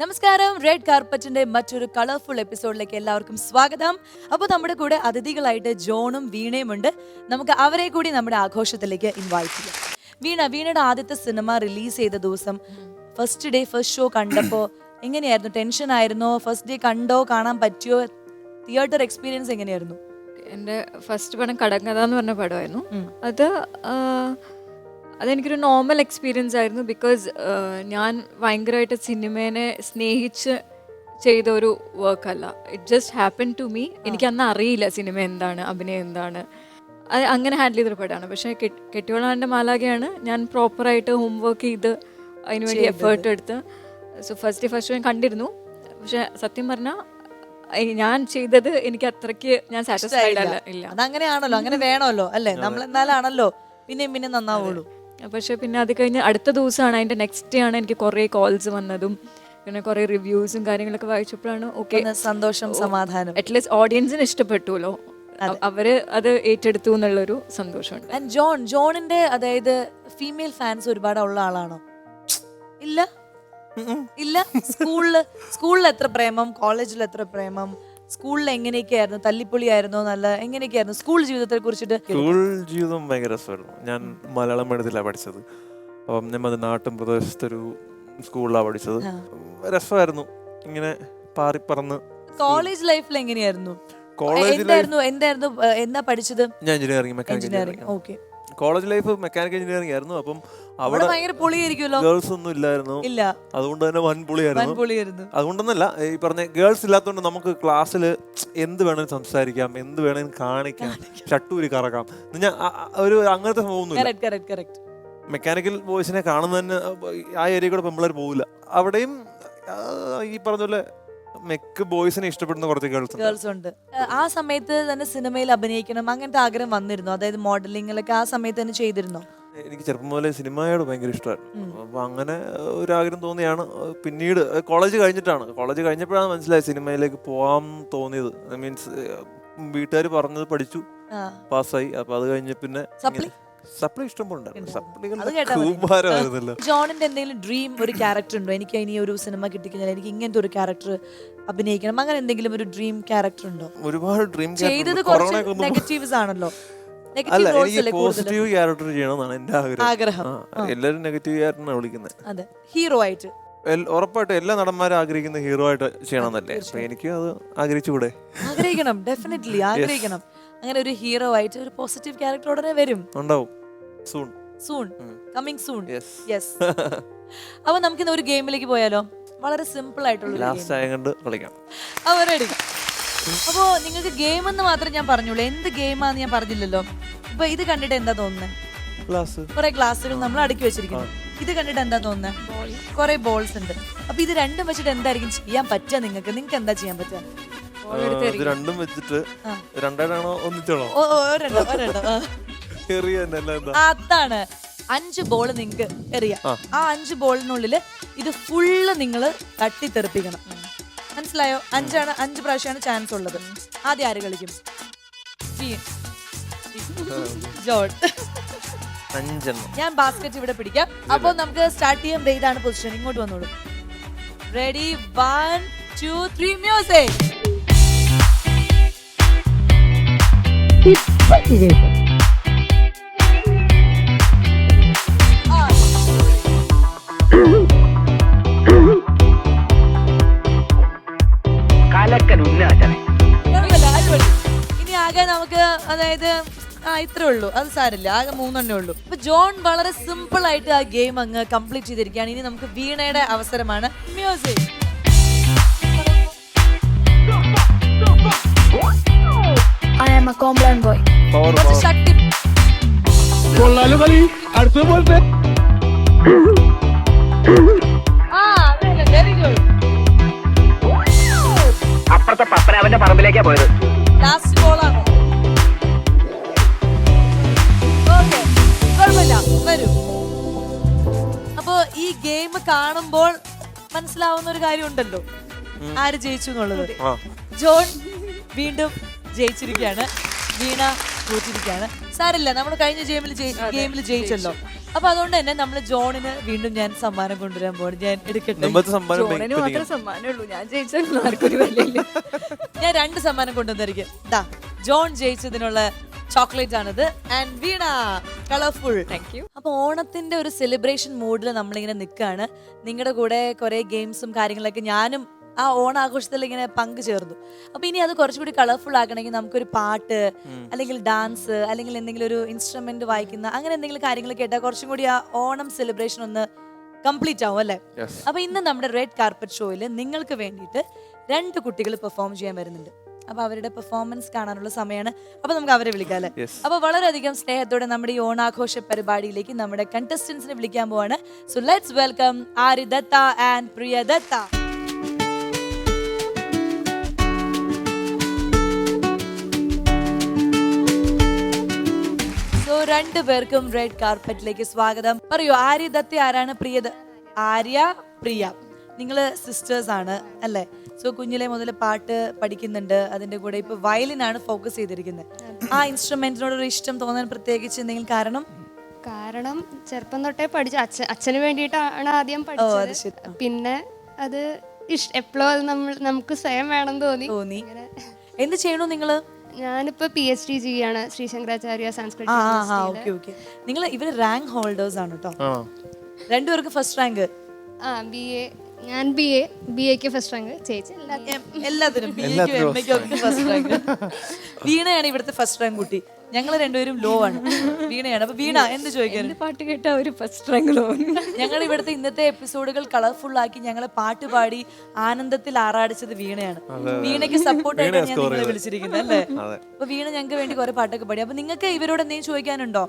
നമസ്കാരം. റെഡ് കാർപ്പറ്റിന്റെ മറ്റൊരു കളർഫുൾ എപ്പിസോഡിലേക്ക് എല്ലാവർക്കും സ്വാഗതം. അപ്പോൾ നമ്മുടെ കൂടെ അതിഥികളായിട്ട് ജോണും വീണയും ഉണ്ട്. നമുക്ക് അവരെ കൂടി നമ്മുടെ ആഘോഷത്തിലേക്ക് ഇൻവൈറ്റ് ചെയ്യാം. വീണ വീണയുടെ ആദ്യത്തെ സിനിമ റിലീസ് ചെയ്ത ദിവസം ഫസ്റ്റ് ഡേ ഫസ്റ്റ് ഷോ കണ്ടപ്പോ എങ്ങനെയായിരുന്നു? ടെൻഷൻ ആയിരുന്നോ? ഫസ്റ്റ് ഡേ കണ്ടോ? കാണാൻ പറ്റിയോ? തിയേറ്റർ എക്സ്പീരിയൻസ് എങ്ങനെയായിരുന്നു? എന്റെ ഫസ്റ്റ് പടം കടങ്കഥ എന്ന് പറഞ്ഞ പടമായിരുന്നു. അത് അതെനിക്കൊരു നോർമൽ എക്സ്പീരിയൻസ് ആയിരുന്നു ബിക്കോസ് ഞാൻ ഭയങ്കരമായിട്ട് സിനിമേനെ സ്നേഹിച്ച് ചെയ്ത ഒരു വർക്കല്ല it just happen to me എനിക്ക് അന്ന് അറിയില്ല സിനിമ എന്താണ് അഭിനയം എന്താണ്. അത് അങ്ങനെ ഹാൻഡിൽ ചെയ്തൊരു പടമാണ് പക്ഷേ കെട്ടിയോളാണ്ട് മാലാകയാണ് ഞാൻ പ്രോപ്പറായിട്ട് ഹോം വർക്ക് ചെയ്ത് അതിനുവേണ്ടി എഫേർട്ട് എടുത്ത്. സോ ഫസ്റ്റ് ഫസ്റ്റ് ഞാൻ കണ്ടിരുന്നു. പക്ഷെ സത്യം പറഞ്ഞാൽ ഞാൻ ചെയ്തത് എനിക്ക് അത്രയ്ക്ക് ഞാൻ സാറ്റിസ്ഫൈഡ് അല്ല ഇല്ല. അതങ്ങനെയാണല്ലോ അങ്ങനെ വേണമല്ലോ അല്ലേ? നമ്മൾ എന്നാലാണല്ലോ പിന്നെയും പിന്നെ നന്നാവുള്ളൂ. പക്ഷെ പിന്നെ അത് കഴിഞ്ഞ് അടുത്ത ദിവസമാണ് അതിന്റെ നെക്സ്റ്റ് ഡേ ആണ് എനിക്ക് കുറേ കോൾസ് വന്നതും. പിന്നെ കുറേ റിവ്യൂസും കാര്യങ്ങളൊക്കെ വായിച്ചപ്പോഴാണ് ഓക്കെ സന്തോഷം സമാധാനം. അറ്റ്ലീസ്റ്റ് ഓഡിയൻസിന് ഇഷ്ടപ്പെട്ടുല്ലോ അവർ അത് ഏറ്റെടുത്തു എന്നുള്ളൊരു സന്തോഷമുണ്ട്. ആൻഡ് ജോൺ ജോണിന്റെ അതായത് ഫീമെയിൽ ഫാൻസ് ഒരുപാട് ഉള്ള ആളാണോ? ഇല്ല? ഇല്ല? സ്കൂളിൽ സ്കൂളിൽ എത്ര പ്രേമം കോളേജിൽ എത്ര പ്രേമം? സ്കൂളിൽ എങ്ങനെയൊക്കെയായിരുന്നു? തല്ലിപ്പൊളിയായിരുന്നോ? നല്ല എങ്ങനെയൊക്കെയായിരുന്നു? സ്കൂൾ ജീവിതത്തെ കുറിച്ചിട്ട് സ്കൂൾ ജീവിതം ഭയങ്കര രസമായിരുന്നു. ഞാൻ മലയാളം മീഡിയത്തിലാണ് പഠിച്ചത്. അപ്പം അത് നാട്ടും പ്രദേശത്തൊരു സ്കൂളിലാണ് പഠിച്ചത്. രസമായിരുന്നു. ഇങ്ങനെ പാറിപ്പറന്ന് കോളേജ് ലൈഫിൽ എങ്ങനെയായിരുന്നു? എന്തായിരുന്നു? എന്തായിരുന്നു? എന്താ പഠിച്ചത്? ഞാൻ engineering mechanical engineering. Okay. College life mechanical engineering ആയിരുന്നു. അപ്പം അവിടെ ഭയങ്കര പൊളിയായിരിക്കുമല്ലോ? ഗേൾസ് ഒന്നും ഇല്ലായിരുന്നു. ഇല്ല. അതുകൊണ്ട് തന്നെ വൻ പുളിയായിരുന്നു. പൊളിയായിരുന്നു അതുകൊണ്ടൊന്നല്ല ഈ പറഞ്ഞ ഗേൾസ് ഇല്ലാത്തതുകൊണ്ട് നമുക്ക് ക്ലാസ്സിൽ എന്ത് വേണമെങ്കിലും സംസാരിക്കാം എന്ത് വേണമെങ്കിലും കാണിക്കാം ഷട്ടൂരി കറക്കാം. ഞാൻ ഒരു അങ്ങനത്തെ സംഭവമൊന്നുമില്ല മെക്കാനിക്കൽ ബോയ്സിനെ കാണുന്നതന്നെ ആ ഏരിയ കൂടെ പെമ്പിള്ളേർ പോകില്ല അവിടെയും ഈ പറഞ്ഞ പോലെ മെക്ക് ബോയ്സിനെ ഇഷ്ടപ്പെടുന്ന കുറച്ച് ഗേൾസ് ഗേൾസ് ഉണ്ട്. ആ സമയത്ത് തന്നെ സിനിമയിൽ അഭിനയിക്കണം അങ്ങനത്തെ ആഗ്രഹം വന്നിരുന്നു? അതായത് മോഡലിംഗിലൊക്കെ ആ സമയത്ത് തന്നെ ചെയ്തിരുന്നോ? എനിക്ക് ചെറുപ്പം മുതലേ സിനിമയോട് ഭയങ്കര ഇഷ്ടമായിരുന്നു. അപ്പൊ അങ്ങനെ ഒരാഗ്രഹം ആഗ്രഹം തോന്നിയാണ് പിന്നീട് കോളേജ് കഴിഞ്ഞിട്ടാണ്. കോളേജ് കഴിഞ്ഞപ്പോഴാണ് മനസ്സിലായത് സിനിമയിലേക്ക് പോകാൻ തോന്നിയത്. മീൻസ് വീട്ടുകാർ പറഞ്ഞത് പഠിച്ചു പാസ്സായി. അപ്പൊ അത് കഴിഞ്ഞ് പിന്നെ സപ്ലി? സപ്ലി ഇഷ്ടം പോലെ ഉണ്ടായിരുന്നു അത് സപ്ലികളുടെ കേട്ടാ മതി. കൂമ്പാരമായിരുന്നല്ലോ. ജോണിന്റെ എന്തെങ്കിലും ഡ്രീം ഒരു ക്യാരക്ടർ ഉണ്ടോ? എനിക്ക് ഇനി ഒരു സിനിമ കിട്ടിക്കഴിഞ്ഞാൽ എനിക്ക് ഇങ്ങനത്തെ ഒരു ക്യാരക്ടർ അഭിനയിക്കണം. അങ്ങനെ എന്തെങ്കിലും ഒരു ഡ്രീം ക്യാരക്ടർ ഉണ്ടോ? ഒരുപാട് ഡ്രീം ചെയ്തത് കുറച്ച് നെഗറ്റീവ്സ് ആണല്ലോ. അല്ല എനിക്ക് പോസിറ്റീവ് ക്യാരക്ടർ ചെയ്യണമെന്നാണ് എന്റെ ആഗ്രഹം. ആഗ്രഹം. എല്ലാവരും നെഗറ്റീവ് ക്യാരക്ടറിനാണ് വിളിക്കുന്നത് അതെ. ഹീറോ ആയിട്ട്. ഉറപ്പായിട്ടും എല്ലാ നടന്മാരും ആഗ്രഹിക്കുന്ന ഹീറോ ആയിട്ട് ചെയ്യണമെന്നല്ലേ? അപ്പൊ എനിക്ക് അത് ആഗ്രഹിച്ചുകൂടെ? ആഗ്രഹിക്കണം ഡെഫിനറ്റ്ലി ആഗ്രഹിക്കണം. അങ്ങനെ ഒരു ഹീറോ ആയിട്ട് ഒരു പോസിറ്റീവ് ക്യാരക്ടർ ഉടനെ വരും. ഉണ്ടാവും. Soon soon coming soon yes അപ്പൊ നമുക്ക് നമുക്കിന്ന് ഒരു ഗെയിമിലേക്ക് പോയാലോ? വളരെ സിമ്പിൾ ആയിട്ടുള്ള ലാസ്റ്റ് ആയ കണ്ട് കളിക്കാം. അവ റെഡി അപ്പോ നിങ്ങൾക്ക് ഗെയിം എന്ന് മാത്രം ഞാൻ പറഞ്ഞുള്ളൂ. എന്ത് ഗെയിമാന്ന് ഞാൻ പറഞ്ഞില്ലല്ലോ. ഇപ്പൊ ഇത് കണ്ടിട്ട് എന്താ തോന്നുന്നത് ക്ലാസ് കുറെ ഗ്ലാസ്സുകൾ നമ്മൾ അടുക്കി വെച്ചിരിക്കുന്നു. ഇത് കണ്ടിട്ട് എന്താ തോന്നുന്നത് കുറെ ബോൾസ് ഉണ്ട്. അപ്പൊ ഇത് രണ്ടും വെച്ചിട്ട് എന്തായിരിക്കും ചെയ്യാൻ പറ്റുക നിങ്ങൾക്ക്? നിങ്ങൾക്ക് എന്താ ചെയ്യാൻ പറ്റുക? ഇത് രണ്ടും വെച്ചിട്ട് രണ്ടാണോ ഒന്നിച്ചാണോ അതാണ്. അഞ്ച് ബോൾ നിങ്ങൾക്ക് എറിയാം. ആ. ആ അഞ്ച് ബോളിനുള്ളിൽ ഇത് ഫുള്ള് നിങ്ങൾ തട്ടിത്തെറിപ്പിക്കണം. മനസ്സിലായോ? അഞ്ചാണ് അഞ്ച് പ്രാവശ്യമാണ് ചാൻസ് ഉള്ളത്. ആദ്യം ആര് കളിക്കും? വീൺ. ജോൺ. അഞ്ചെണ്ണം. ഞാൻ ബാസ്ക്കറ്റ് ഇവിടെ പിടിക്കാം. അപ്പോൾ നമുക്ക് സ്റ്റാർട്ട് ചെയ്യാം. ദേ ഇതാണ് പൊസിഷൻ ഇങ്ങോട്ട് വന്നോളൂ. Ready one two three music നമുക്ക് അതായത് ആ ഇത്രേ ഉള്ളൂ. അത് സാരില്ല ആകെ മൂന്നെണ്ണേ ഉള്ളൂ. അപ്പൊ ജോൺ വളരെ സിമ്പിൾ ആയിട്ട് ആ ഗെയിം അങ്ങ് കംപ്ലീറ്റ് ചെയ്തിരിക്കുകയാണ്. ഇനി നമുക്ക് വീണയുടെ അവസരമാണ്. Music. I am a Comblan boy. Power കുറച്ച് ശക്തി. കൊള്ളാലോ കളി. അടുത്ത പോലത്തെ. ആ വെരി ഗുഡ് അപ്പുറത്തെ പപ്പനാവന്റെ പറമ്പിലേക്കാ പോയത്. ഗെയിം കാണുമ്പോൾ മനസ്സിലാവുന്ന ഒരു കാര്യം ഉണ്ടല്ലോ ആര് ജയിച്ചു എന്നുള്ളത്. ജോൺ വീണ്ടും ജയിച്ചിരിക്കുകയാണ്. വീണ തോറ്റിരിക്കുകയാണ്. സാരില്ല നമ്മൾ കഴിഞ്ഞ ഗെയിമിൽ ഗെയിമിൽ ജയിച്ചല്ലോ. അപ്പൊ അതുകൊണ്ട് തന്നെ നമ്മൾ ജോണിന് വീണ്ടും ഞാൻ സമ്മാനം കൊണ്ടുവരാൻ പോകണം ഞാൻ എടുക്കട്ടെ? ജോണിന് മാത്രമേ സമ്മാനമുള്ളൂ ഞാൻ ജയിച്ചാലും ആർക്കൊരു വിലയില്ല. ഞാൻ രണ്ട് സമ്മാനം കൊണ്ടുവന്നിരിക്കും. ദാ ജോൺ ജയിച്ചതിനുള്ള ചോക്ലേറ്റ് ആണിത് and Veena colourful. Thank you അപ്പൊ ഓണത്തിന്റെ ഒരു സെലിബ്രേഷൻ മൂഡിൽ നമ്മളിങ്ങനെ നിൽക്കുകയാണ് നിങ്ങളുടെ കൂടെ കുറെ ഗെയിംസും കാര്യങ്ങളൊക്കെ ഞാനും ആ ഓണാഘോഷത്തിൽ ഇങ്ങനെ പങ്കുചേർന്നു. അപ്പൊ ഇനി അത് കുറച്ചുകൂടി കളർഫുൾ ആക്കണമെങ്കിൽ നമുക്കൊരു പാട്ട് അല്ലെങ്കിൽ ഡാൻസ് അല്ലെങ്കിൽ എന്തെങ്കിലും ഒരു ഇൻസ്ട്രുമെന്റ് വായിക്കുന്ന അങ്ങനെ എന്തെങ്കിലും കാര്യങ്ങൾ കേട്ടാൽ കുറച്ചും കൂടി ആ ഓണം സെലിബ്രേഷൻ ഒന്ന് കംപ്ലീറ്റ് ആവും അല്ലേ. അപ്പൊ ഇന്ന് നമ്മുടെ റെഡ് കാർപ്പറ്റ് ഷോയിൽ നിങ്ങൾക്ക് വേണ്ടിയിട്ട് രണ്ട് കുട്ടികൾ പെർഫോം ചെയ്യാൻ വരുന്നുണ്ട്. അപ്പൊ അവരുടെ പെർഫോമൻസ് കാണാനുള്ള സമയമാണ്. അപ്പൊ നമുക്ക് അവരെ വിളിക്കാം അപ്പോൾ വളരെയധികം സ്നേഹത്തോടെ നമ്മുടെ ഈ ഓണാഘോഷ പരിപാടിയിലേക്ക് നമ്മുടെ കണ്ടസ്റ്റൻസിനെ വിളിക്കാൻ പോവാണ്. So let's welcome Aari Datta and Priya Datta so രണ്ടു പേർക്കും റെഡ് കാർപ്പറ്റിലേക്ക് സ്വാഗതം. പറയൂ ആര്യ ദത്ത ആരാണ് പ്രിയത് ആര്യ പ്രിയ. നിങ്ങൾ സിസ്റ്റേഴ്സ് ആണ് അല്ലേ? സോ കുഞ്ഞിലെ മുതൽ പാട്ട് പഠിക്കുന്നുണ്ട്. അതിന്റെ കൂടെ ഇപ്പൊ വയലിനാണ് ഫോക്കസ് ചെയ്തിരിക്കുന്നത്. ആ ഇൻസ്ട്രുമെന്റിനോട് ഒരു ഇഷ്ടം തോന്നാൻ പ്രത്യേകിച്ച് എന്തെങ്കിലും കാരണം? കാരണം ചെറുപ്പം തൊട്ടേ പഠിച്ചു അച്ഛൻ അച്ഛന് വേണ്ടിയിട്ടാണ് ആദ്യം പഠിച്ചത്. പിന്നെ അത് ഇഷ് എപ്പോഴും അത് നമ്മൾ നമുക്ക് സ്വയം വേണം തോന്നി. തോന്നി. എന്ത് ചെയ്യണു നിങ്ങൾ? ഞാനിപ്പോ പി എച്ച് ഡി ചെയ്യാണ് ശ്രീ ശങ്കരാചാര്യ സംസ്കൃത നിങ്ങൾ ഇവർ റാങ്ക് ഹോൾഡേഴ്സ് ആണ് കേട്ടോ ആ. രണ്ടുപേർക്ക് ഫസ്റ്റ് റാങ്ക് ആ ബി എ ഞാൻ ബി എ ബി എക്ക് ഫസ്റ്റ് റാങ്ക് ചേച്ചി. എല്ലാത്തിനും എല്ലാത്തിനും എം എംഎക്കും ഒക്കെ ഫസ്റ്റ് റാങ്ക് വീണയാണ് ഇവിടുത്തെ ഫസ്റ്റ് റാങ്ക് കുട്ടി. ഞങ്ങൾ രണ്ടുപേരും ലോ ആണ്. വീണയാണ്. അപ്പൊ വീണ എന്ത് ചോദിക്കാൻ പാട്ട് കേട്ട ഒരു ഫസ്റ്റ് റാങ്ക് ലോ ഞങ്ങൾ ഇവിടുത്തെ ഇന്നത്തെ എപ്പിസോഡുകൾ കളർഫുൾ ആക്കി ഞങ്ങളെ പാട്ട് പാടി ആനന്ദത്തിൽ ആറാടിച്ചത് വീണയാണ്. വീണയ്ക്ക് സപ്പോർട്ട് ആയിട്ട് ഞാൻ നിങ്ങളെ വിളിച്ചിരിക്കുന്നത് അല്ലേ? അപ്പൊ വീണ ഞങ്ങൾക്ക് വേണ്ടി കുറെ പാട്ടൊക്കെ പാടി. അപ്പൊ നിങ്ങൾക്ക് ഇവരോട് എന്തെങ്കിലും ചോദിക്കാനുണ്ടോ?